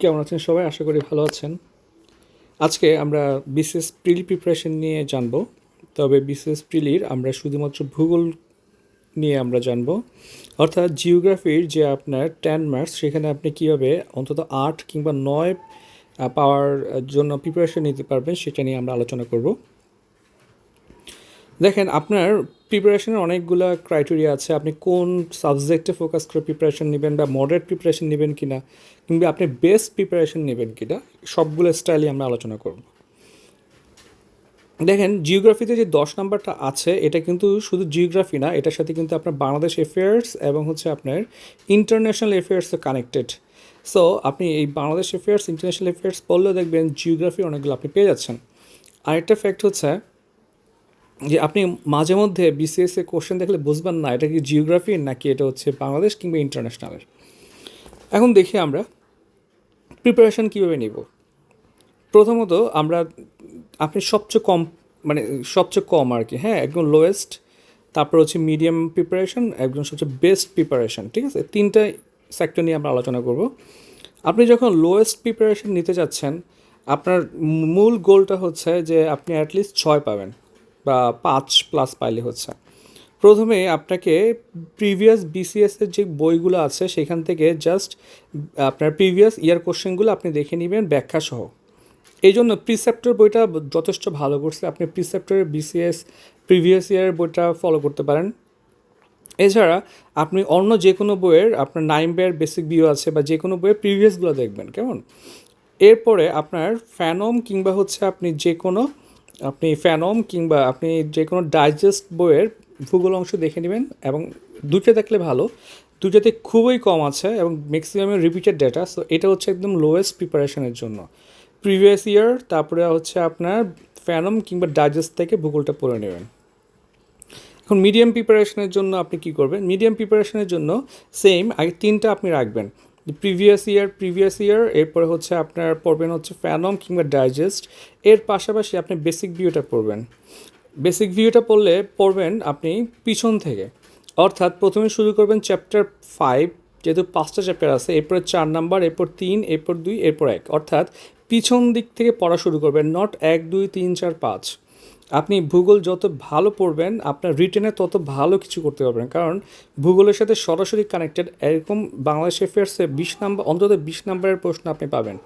কেমন আছেন সবাই? আশা করি ভালো আছেন। আজকে আমরা বিশেষ প্রিলি প্রিপারেশন নিয়ে জানব। তবে বিশেষ প্রিলির আমরা শুধুমাত্র ভূগোল নিয়ে আমরা জানব। অর্থাৎ জিওগ্রাফির যে আপনার টেন মার্কস সেখানে আপনি কীভাবে অন্তত আট কিংবা নয় পাওয়ার জন্য প্রিপারেশন নিতে পারবেন, সেটা নিয়ে আমরা আলোচনা করব। দেখেন, আপনার প্রিপারেশনের অনেকগুলো ক্রাইটেরিয়া আছে। আপনি কোন সাবজেক্টে ফোকাস করে প্রিপারেশন নেবেন বা মডারেট প্রিপারেশন নেবেন কি না কিংবা আপনি বেস্ট প্রিপারেশন নেবেন কিনা, সবগুলো স্টাইলই আমরা আলোচনা করব। দেখেন জিওগ্রাফিতে যে দশ নাম্বারটা আছে, এটা কিন্তু শুধু জিওগ্রাফি না, এটার সাথে কিন্তু আপনার বাংলাদেশ অ্যাফেয়ার্স এবং হচ্ছে আপনার ইন্টারন্যাশনাল অ্যাফেয়ার্স কানেক্টেড সো আপনি এই বাংলাদেশ অ্যাফেয়ার্স ইন্টারন্যাশনাল অ্যাফেয়ার্স পড়লেও দেখবেন জিওগ্রাফি অনেকগুলো আপনি পেয়ে যাচ্ছেন। আরেকটা ফ্যাক্ট হচ্ছে যে আপনি মাঝে মধ্যে বিসিএস এ কোশ্চেন দেখলে বুঝবেন না, এটা কি জিওগ্রাফি নাকি এটা হচ্ছে বাংলাদেশ কিংবা ইন্টারন্যাশনালের এখন দেখি আমরা প্রিপারেশন কীভাবে নিব। প্রথমত আমরা আপনি সবচেয়ে কম মানে সবচেয়ে কম আর কি হ্যাঁ একদম লোয়েস্ট তারপর হচ্ছে মিডিয়াম প্রিপারেশন একদম সবচেয়ে বেস্ট প্রিপারেশন ঠিক আছে? তিনটা সেক্টর নিয়ে আমরা আলোচনা করব। আপনি যখন লোয়েস্ট প্রিপারেশন নিতে যাচ্ছেন, আপনার মূল গোলটা হচ্ছে যে আপনি অ্যাটলিস্ট ছয় পাবেন। পাঁচ প্লাস পাইলে হচ্ছে। প্রথমে আপনাকে প্রিভিয়াস বিসিএসের যে বইগুলো আছে, সেখান থেকে জাস্ট আপনার প্রিভিয়াস ইয়ার কোশ্চেনগুলো আপনি দেখে নেবেন ব্যাখ্যা সহ। এই জন্য প্রিসেপ্টর বইটা যথেষ্ট ভালো করছে। আপনি প্রিসেপ্টরের বিসিএস প্রিভিয়াস ইয়ারের বইটা ফলো করতে পারেন। এছাড়া আপনি অন্য যে কোনো বইয়ের, আপনার নাইন বের বেসিক ভিউ আছে বা যে কোনো বইয়ের প্রিভিয়াসগুলো দেখবেন, কেমন? এরপরে আপনার ফ্যানম কিংবা হচ্ছে আপনি যে কোনো আপনি ফ্যানম কিংবা আপনি যে কোনো ডাইজেস্ট বইয়ের ভূগোল অংশ দেখে নেবেন এবং দুটো দেখলে ভালো। দুটোতে খুবই কম আছে এবং ম্যাক্সিমামের রিপিটেড ডেটা সো এটা হচ্ছে একদম লোয়েস্ট প্রিপারেশনের জন্য। প্রিভিয়াস ইয়ার তারপরে হচ্ছে আপনার ফ্যানম কিংবা ডাইজেস্ট থেকে ভূগোলটা পড়ে নেবেন। এখন মিডিয়াম প্রিপারেশনের জন্য আপনি কি করবেন? মিডিয়াম প্রিপারেশনের জন্য সেম আগে তিনটা আপনি রাখবেন। প্রিভিয়াস ইয়ার প্রিভিয়াস ইয়ার এরপরে হচ্ছে আপনার পড়বেন হচ্ছে ফ্যানম কিংবা ডাইজেস্ট এর পাশাপাশি আপনি বেসিক ভিউটা পড়বেন। বেসিক ভিউটা পড়লে পড়বেন আপনি পিছন থেকে। অর্থাৎ প্রথমে শুরু করবেন চ্যাপ্টার ফাইভ যেহেতু পাঁচটা চ্যাপ্টার আছে, এরপরে চার নাম্বার এরপর তিন, এরপর দুই, এরপর এক। অর্থাৎ পিছন দিক থেকে পড়া শুরু করবেন নট এক, দুই, তিন, চার, পাঁচ। আপনি ভূগোল যত ভালো পড়বেন, আপনার রিটেনে তত ভালো কিছু করতে পারবেন। কারণ ভূগোলের সাথে সরাসরি কানেক্টেড এরকম বাংলাদেশ অ্যাফেয়ার্সে বিশ নাম্বার, অন্তত বিশ নাম্বারের প্রশ্ন আপনি পাবেন।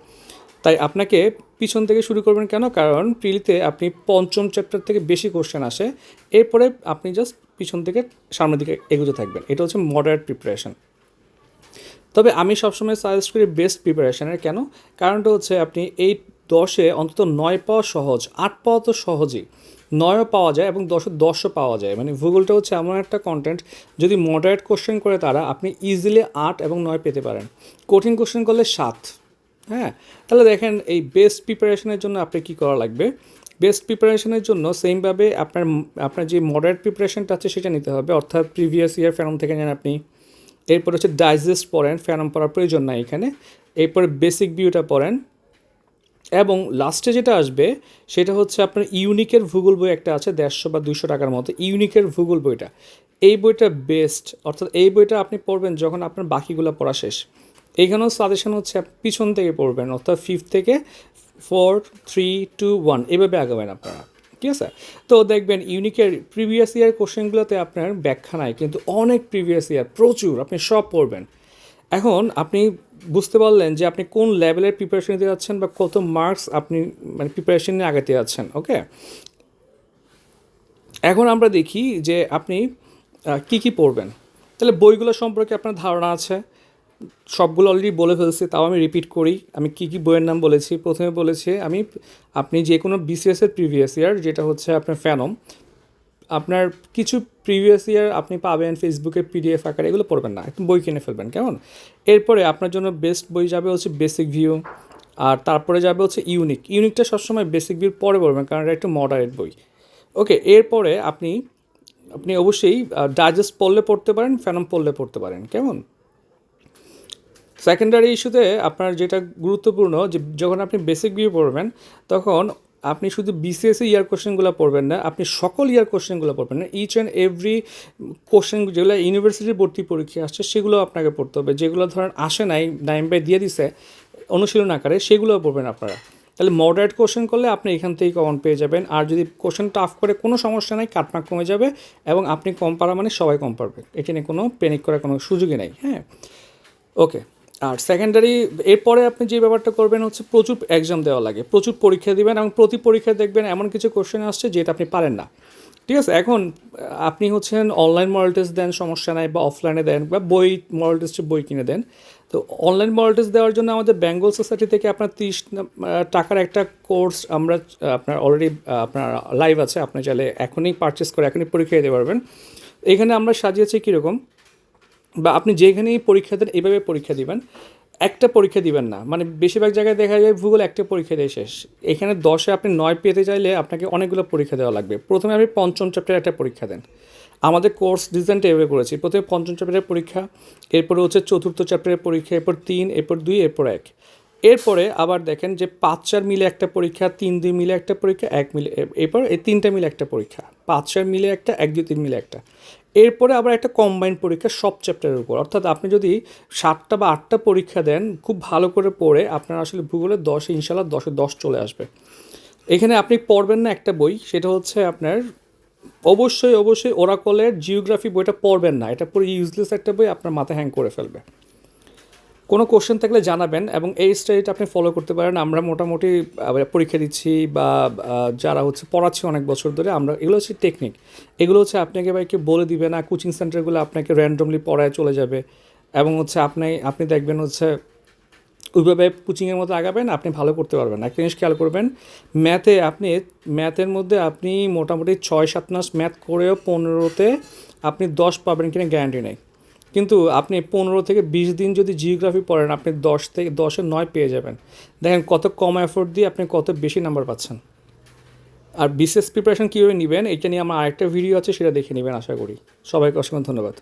তাই আপনাকে পিছন থেকে শুরু করবেন কেন? কারণ প্রিলিতে আপনি পঞ্চম চ্যাপ্টার থেকে বেশি কোশ্চেন আসে। এরপরে আপনি জাস্ট পিছন থেকে সামনের দিকে এগোতে থাকবেন। এটা হচ্ছে মডারেট প্রিপারেশন তবে আমি সবসময় সাজেস্ট করি বেস্ট প্রিপারেশনের কেন? কারণটা হচ্ছে আপনি এই দশে অন্তত নয় পাওয়া সহজ, আট পাওয়া তো সহজই। নয়ও পাওয়া যায় এবং দশে দশও পাওয়া যায়। মানে ভূগোলটা হচ্ছে এমন একটা কন্টেন্ট যদি মডারেট কোশ্চেন করে তারা, আপনি ইজিলি আট এবং নয় পেতে পারেন। কঠিন কোশ্চেন করলে সাত। হ্যাঁ? তাহলে দেখেন এই বেস্ট প্রিপারেশনের জন্য আপনি কী করা লাগবে? বেস্ট প্রিপারেশনের জন্য সেমভাবে আপনার আপনার যে মডারেট প্রিপারেশনটা আছে সেটা নিতে হবে। অর্থাৎ প্রিভিয়াস ইয়ার ফ্যানম থেকে নেন আপনি। এরপর হচ্ছে ডাইজেস্ট পড়েন। ফ্যানম পড়ার প্রয়োজন নাই এখানে। এরপরে বেসিক ভিউটা পড়েন। এবং লাস্টে যেটা আসবে, সেটা হচ্ছে আপনার ইউনিকের ভূগোল বই একটা আছে, দেড়শো বা দুশো টাকার মতো, ইউনিকের ভূগোল বইটা। এই বইটা বেস্ট অর্থাৎ এই বইটা আপনি পড়বেন যখন আপনার বাকিগুলো পড়া শেষ। এইখানেও সাজেশন হচ্ছে পিছন থেকে পড়বেন, অর্থাৎ ফিফথ থেকে ফোর থ্রি টু ওয়ান এভাবে আগাবেন আপনারা। ঠিক আছে? তো দেখবেন ইউনিকের প্রিভিয়াস ইয়ার কোশ্চেনগুলোতে আপনার ব্যাখ্যা নাই, কিন্তু অনেক প্রিভিয়াস ইয়ার প্রচুর, আপনি সব পড়বেন। এখন আপনি বুঝতে পারলেন যে আপনি কোন লেভেলের প্রিপারেশন নিতে যাচ্ছেন বা কত মার্কস আপনি মানে প্রিপারেশন নিয়ে আগাতে যাচ্ছেন ওকে এখন আমরা দেখি যে আপনি কি কি পড়বেন। তাহলে বইগুলো সম্পর্কে আপনার ধারণা আছে। সবগুলো অলরেডি বলে ফেলছি, তাও আমি রিপিট করি। আমি কি কি বইয়ের নাম বলেছি, প্রথমে বলেছি আমি, আপনি যে কোনো বিসিএসের প্রিভিয়াস ইয়ার যেটা হচ্ছে আপনার ফ্যানম আপনার কিছু প্রিভিয়াস ইয়ার আপনি পাবেন ফেসবুকে পিডিএফ আকারে, এগুলো পড়বেন না একটু বই কিনে ফেলবেন, কেমন? এরপরে আপনার জন্য বেস্ট বই যাবে হচ্ছে বেসিক ভিউ আর তারপরে যাবে হচ্ছে ইউনিক ইউনিকটা সবসময় বেসিক ভিউর পরে পড়বেন, কারণ এটা একটু মডারেট বই। ওকে এরপরে আপনি আপনি অবশ্যই ডাইজেস্ট পড়লে পড়তে পারেন ফ্যানম পড়লে পড়তে পারেন, কেমন? সেকেন্ডারি ইস্যুতে আপনার যেটা গুরুত্বপূর্ণ যে, যখন আপনি বেসিক ভিউ পড়বেন, তখন আপনি শুধু বিসিএসসি ইয়ার কোশ্চেনগুলো পড়বেন না, আপনি সকল ইয়ার কোশ্চেনগুলো পড়বেন না ইচ অ্যান্ড এভরি কোশ্চেন যেগুলো ইউনিভার্সিটির ভর্তি পরীক্ষা আসছে সেগুলো আপনাকে পড়তে হবে, যেগুলো ধরেন আসে নাই নাইম বাই দিয়ে দিছে, অনুশীলন আকারে সেগুলো পড়বেন আপনারা। তাহলে মডারেট কোশ্চেন করলে আপনি এখান থেকেই কমন পেয়ে যাবেন, আর যদি কোশ্চেন টাফ করে কোনো সমস্যা নাই কাটমার্ক কমে যাবে, এবং আপনি কম পারা মানে সবাই কম পারবে। এখানে কোনো প্যানিক করার কোনো সুযোগই নেই হ্যাঁ? ওকে আর সেকেন্ডারি এরপরে আপনি যে ব্যাপারটা করবেন হচ্ছে প্রচুর এক্সাম দেওয়া লাগে, প্রচুর পরীক্ষা দিবেন এবং প্রতি পরীক্ষায় দেখবেন এমন কিছু কোশ্চেন আসছে যেটা আপনি পারেন না। ঠিক আছে? এখন আপনি হচ্ছেন অনলাইন মডেল টেস্ট দেন, সমস্যা নাই, বা অফলাইনে দেন, বা বই টেস্টের বই কিনে দেন। তো অনলাইন মডেল টেস্ট দেওয়ার জন্য আমাদের বেঙ্গল সোসাইটি থেকে আপনার তিরিশ টাকার একটা কোর্স আমরা, আপনার অলরেডি আপনার লাইভ আছে। আপনি চাইলে এখনই পারচেস করে এখনই পরীক্ষা দিতে পারবেন। এখানে আমরা সাজিয়েছি কীরকম? বা আপনি যেখানেই পরীক্ষা দেন, এভাবে পরীক্ষা দিবেন। একটা পরীক্ষা দিবেন না। মানে বেশিরভাগ জায়গায় দেখা যায় ভূগোল একটা পরীক্ষা দিয়ে শেষ। এখানে দশে আপনি নয় পেতে চাইলে আপনাকে অনেকগুলো পরীক্ষা দেওয়া লাগবে। প্রথমে আপনি পঞ্চম চ্যাপ্টার একটা পরীক্ষা দেন। আমাদের কোর্স ডিজাইনটা এভাবে করেছি। প্রথমে পঞ্চম চ্যাপ্টারের পরীক্ষা, এরপরে হচ্ছে চতুর্থ চ্যাপ্টারের পরীক্ষা, এরপর তিন, এরপর দুই, এরপর এক। এরপরে আবার দেখেন যে পাঁচ চার মিলে একটা পরীক্ষা, তিন, দুই মিলে একটা পরীক্ষা, এক মিলে, এরপর এই তিনটা মিলে একটা পরীক্ষা। পাঁচ চার মিলে একটা, এক, দুই, তিন মিলে একটা। এরপরে আবার একটা কম্বাইন পরীক্ষা সব চ্যাপ্টারের উপর। অর্থাৎ আপনি যদি সাতটা বা আটটা পরীক্ষা দেন, খুব ভালো করে পড়ে আপনার আসলে ভূগোলে দশ ইনশাল্লাহ দশে দশ চলে আসবে। এখানে আপনি পড়বেন না একটা বই, সেটা হচ্ছে আপনার অবশ্যই অবশ্যই ওরাকলের জিওগ্রাফি বইটা পড়বেন না। এটা পুরো ইউজলেস একটা বই, আপনার মাথা হ্যাং করে ফেলবে। কোনো কোশ্চেন থাকলে জানাবেন এবং এই স্টাইলটা আপনি ফলো করতে পারেন। আমরা মোটামুটি পরীক্ষা দিচ্ছি বা যারা হচ্ছে পড়াচ্ছি অনেক বছর ধরে, আমরা, এগুলো হচ্ছে টেকনিক এগুলো হচ্ছে আপনাকে বাইকে বলে দিবে না কোচিং সেন্টারগুলো আপনাকে র্যান্ডমলি পড়ায় চলে যাবে এবং হচ্ছে আপনি আপনি দেখবেন হচ্ছে ওইভাবে কোচিংয়ের মতো আগাবেন, আপনি ভালো করতে পারবেন একটা জিনিস খেয়াল করবেন ম্যাথে আপনি ম্যাথের মধ্যে আপনি মোটামুটি ছয়, সাত মাস ম্যাথ করেও পনেরোতে আপনি দশ পাবেন কিনা গ্যারান্টি নেই। কিন্তু আপনি পনেরো থেকে বিশ দিন যদি জিওগ্রাফি পড়েন, আপনি দশ থেকে দশে নয় পেয়ে যাবেন। দেখেন কত কম এফোর্ট দিয়ে আপনি কত বেশি নাম্বার পাচ্ছেন। আর বিশেষ প্রিপারেশন কীভাবে নেবেন, এটা নিয়ে আমার আরেকটা ভিডিও আছে, সেটা দেখে নেবেন, আশা করি। সবাইকে অসংখ্য ধন্যবাদ।